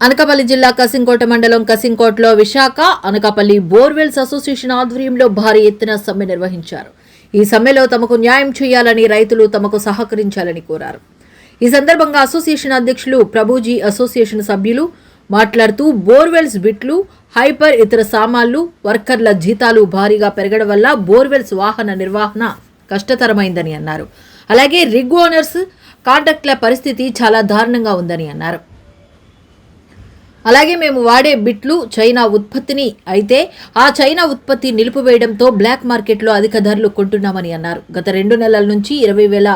అనకాపల్లి జిల్లా కసింకోట మండలం కసింకోటలో విశాఖ అనకాపల్లి బోర్వెల్స్ అసోసియేషన్ ఆధ్వర్యంలో భారీ ఎత్తున సమ్మె నిర్వహించారు. ఈ సమ్మెలో తమకు న్యాయం చేయాలని రైతులు తమకు సహకరించాలని కోరారు. ఈ సందర్భంగా అసోసియేషన్ అధ్యక్షులు ప్రభుజీ అసోసియేషన్ సభ్యులు మాట్లాడుతూ బోర్వెల్స్ బిట్లు హైపర్ ఇతర సామాన్లు వర్కర్ల జీతాలు భారీగా పెరగడం వల్ల బోర్వెల్స్ వాహన నిర్వహణ కష్టతరమైందని అన్నారు. అలాగే రిగ్ ఓనర్స్ కాంట్రాక్ట్ల పరిస్థితి చాలా దారుణంగా ఉందని అన్నారు. అలాగే మేము వాడే బిట్లు చైనా ఉత్పత్తిని అయితే ఆ చైనా ఉత్పత్తి నిలిపివేయడంతో బ్లాక్ మార్కెట్లో అధిక ధరలు కొంటున్నామని అన్నారు. గత రెండు నెలల నుంచి ఇరవై వేల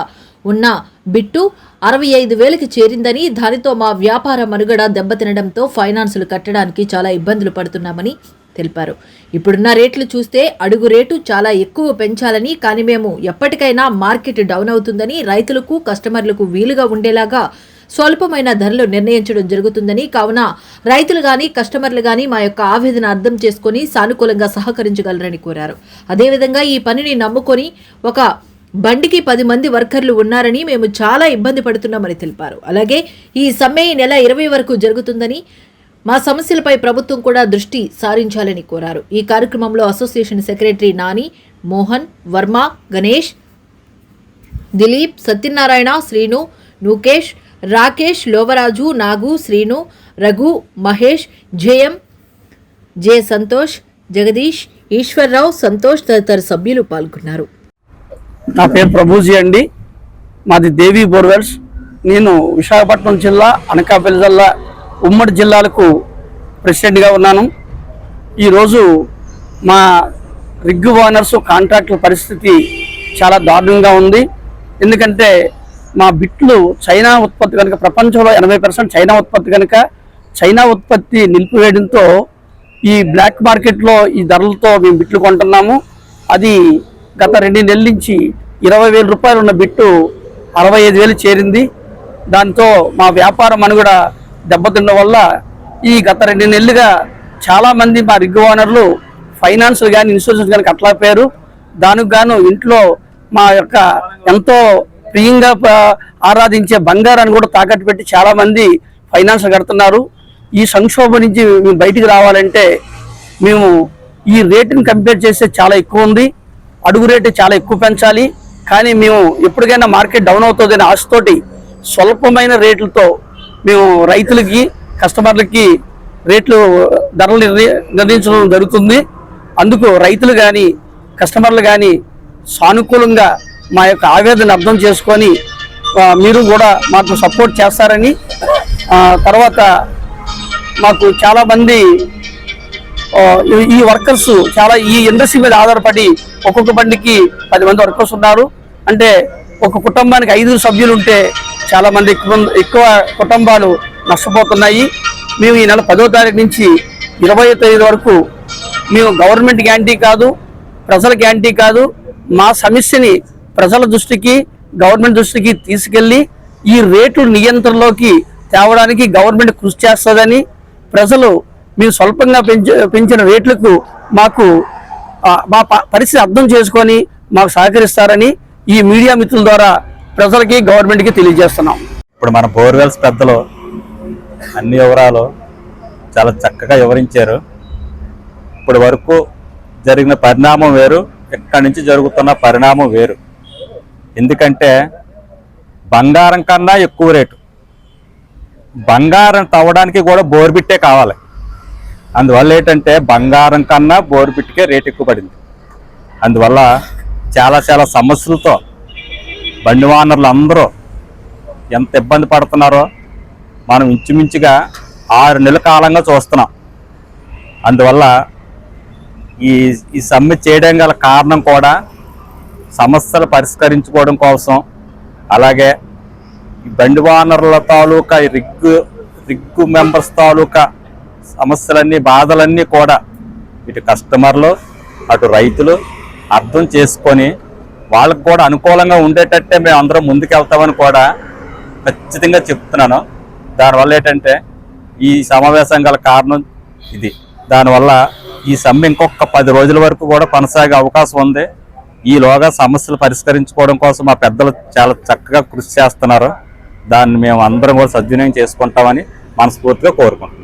ఉన్న బిట్టు అరవై ఐదు వేలకి చేరిందని దానితో మా వ్యాపార మనుగడ దెబ్బతినడంతో ఫైనాన్సులు కట్టడానికి చాలా ఇబ్బందులు పడుతున్నామని తెలిపారు. ఇప్పుడున్న రేట్లు చూస్తే అడుగు రేటు చాలా ఎక్కువ పెంచాలని కానీ మేము ఎప్పటికైనా మార్కెట్ డౌన్ అవుతుందని రైతులకు కస్టమర్లకు వీలుగా ఉండేలాగా స్వల్పమైన ధరలు నిర్ణయించడం జరుగుతుందని కావున రైతులు గాని కస్టమర్లు గాని మా యొక్క ఆవేదన అర్థం చేసుకుని సానుకూలంగా సహకరించగలరని కోరారు. అదేవిధంగా ఈ పనిని నమ్ముకొని ఒక బండికి పది మంది వర్కర్లు ఉన్నారని మేము చాలా ఇబ్బంది పడుతున్నామని తెలిపారు. అలాగే ఈ సమ్మె ఈ నెల ఇరవై వరకు జరుగుతుందని మా సమస్యలపై ప్రభుత్వం కూడా దృష్టి సారించాలని కోరారు. ఈ కార్యక్రమంలో association secretary Nani Mohan Varma Ganesh Dilip Satyanarayana Srinu Nukesh Rakesh Lovaraju Nagu Srinu Raghu Mahesh Jayam J Santosh Jagadish Eswarrao Santosh తదితర సభ్యులు పాల్గొన్నారు. నా పేరు ప్రభుజీ అండి. మాది దేవి బోర్వెల్స్. నేను విశాఖపట్నం జిల్లా అనకాపల్లి జిల్లా ఉమ్మడి జిల్లాలకు ప్రెసిడెంట్గా ఉన్నాను. ఈరోజు మా రిగ్గు ఓనర్స్ కాంట్రాక్టుల పరిస్థితి చాలా దారుణంగా ఉంది. ఎందుకంటే మా బిట్లు చైనా ఉత్పత్తి కనుక ప్రపంచంలో ఎనభై పర్సెంట్ చైనా ఉత్పత్తి కనుక చైనా ఉత్పత్తి నిలిపివేయడంతో ఈ బ్లాక్ మార్కెట్లో ఈ ధరలతో మేము బిట్లు కొంటున్నాము. అది గత రెండు నెలల నుంచి ఇరవై వేల రూపాయలు ఉన్న బిట్టు అరవై ఐదు వేలు చేరింది. దాంతో మా వ్యాపారం మనుగడ దెబ్బతిన్న వల్ల ఈ గత రెండు నెలలుగా చాలామంది మా రిగ్ ఓనర్లు ఫైనాన్స్ కానీ ఇన్సూరెన్స్ కానీ కట్టలేకపోయారు. దానికి గాను ఇంట్లో మా యొక్క ఎంతో ప్రియంగా ఆరాధించే బంగారాన్ని కూడా తాకట్టు పెట్టి చాలామంది ఫైనాన్స్ కడుతున్నారు. ఈ సంక్షోభం నుంచి మేము బయటికి రావాలంటే మేము ఈ రేటుని కంపేర్ చేస్తే చాలా ఎక్కువ ఉంది. అడుగు రేటు చాలా ఎక్కువ పెంచాలి. కానీ మేము ఎప్పటికైనా మార్కెట్ డౌన్ అవుతుందనే ఆశతోటి స్వల్పమైన రేట్లతో మేము రైతులకి కస్టమర్లకి రేట్లు ధరలు నిర్ణయించడం జరుగుతుంది. అందుకు రైతులు కానీ కస్టమర్లు కానీ సానుకూలంగా మా యొక్క ఆవేదన అర్థం చేసుకొని మీరు కూడా మాకు సపోర్ట్ చేస్తారని తర్వాత మాకు చాలామంది ఈ- వర్కర్స్ చాలా ఈ ఇండస్ట్రీ మీద ఆధారపడి ఒక్కొక్క బండికి పది మంది వర్కర్స్ ఉన్నారు. అంటే ఒక కుటుంబానికి ఐదు సభ్యులు ఉంటే చాలామంది ఎక్కువ ఎక్కువ కుటుంబాలు నష్టపోతున్నాయి. మేము ఈ నెల పదో తారీఖు నుంచి ఇరవై తేదీ వరకు మేము గవర్నమెంట్ గ్యారంటీ కాదు ప్రజల గ్యారంటీ కాదు మా సమస్యని ప్రజల దృష్టికి గవర్నమెంట్ దృష్టికి తీసుకెళ్ళి ఈ రేటు నియంత్రణలోకి తేవడానికి గవర్నమెంట్ కృషి చేస్తుందని ప్రజలు మేము స్వల్పంగా పెంచిన రేట్లకు మాకు మా ప- పరిస్థితి అర్థం చేసుకొని మాకు సహకరిస్తారని ఈ మీడియా మిత్రుల ద్వారా ప్రజలకి గవర్నమెంట్కి తెలియజేస్తున్నాం. ఇప్పుడు మన బోర్వెల్స్ పెద్దలు అన్ని వివరాలు చాలా చక్కగా వివరించారు. ఇప్పటి వరకు జరిగిన పరిణామం వేరు ఇక్కడి నుంచి జరుగుతున్న పరిణామం వేరు. ఎందుకంటే బంగారం కన్నా ఎక్కువ రేటు. బంగారం తవ్వడానికి కూడా బోర్బిట్టే కావాలి. అందువల్ల ఏంటంటే బంగారం కన్నా బోర్బిట్కే రేట్ ఎక్కువ పడింది. అందువల్ల చాలా చాలా సమస్యలతో బండి వానరులు అందరూ ఎంత ఇబ్బంది పడుతున్నారో మనం ఇంచుమించుగా ఆరు నెలల కాలంగా చూస్తున్నాం. అందువల్ల ఈ ఈ సమ్మె చేయడం గల కారణం కూడా సమస్యలు పరిష్కరించుకోవడం కోసం అలాగే బండి వానరుల తాలూకా రిగ్గు రిగ్గు మెంబర్స్ తాలూకా సమస్యలన్నీ బాధలన్నీ కూడా ఇటు కస్టమర్లు అటు రైతులు అర్థం చేసుకొని వాళ్ళకు కూడా అనుకూలంగా ఉండేటట్టే మేము అందరం ముందుకు వెళ్తామని కూడా ఖచ్చితంగా చెప్తున్నాను. దానివల్ల ఏంటంటే ఈ సమావేశం గల కారణం ఇది. దానివల్ల ఈ సమ్మె ఇంకొక పది రోజుల వరకు కూడా కొనసాగే అవకాశం ఉంది. ఈలోగా సమస్యలు పరిష్కరించుకోవడం కోసం మా పెద్దలు చాలా చక్కగా కృషి చేస్తున్నారు. దాన్ని మేము అందరం కూడా సద్వినియోగం చేసుకుంటామని మనస్ఫూర్తిగా కోరుకుంటున్నాం.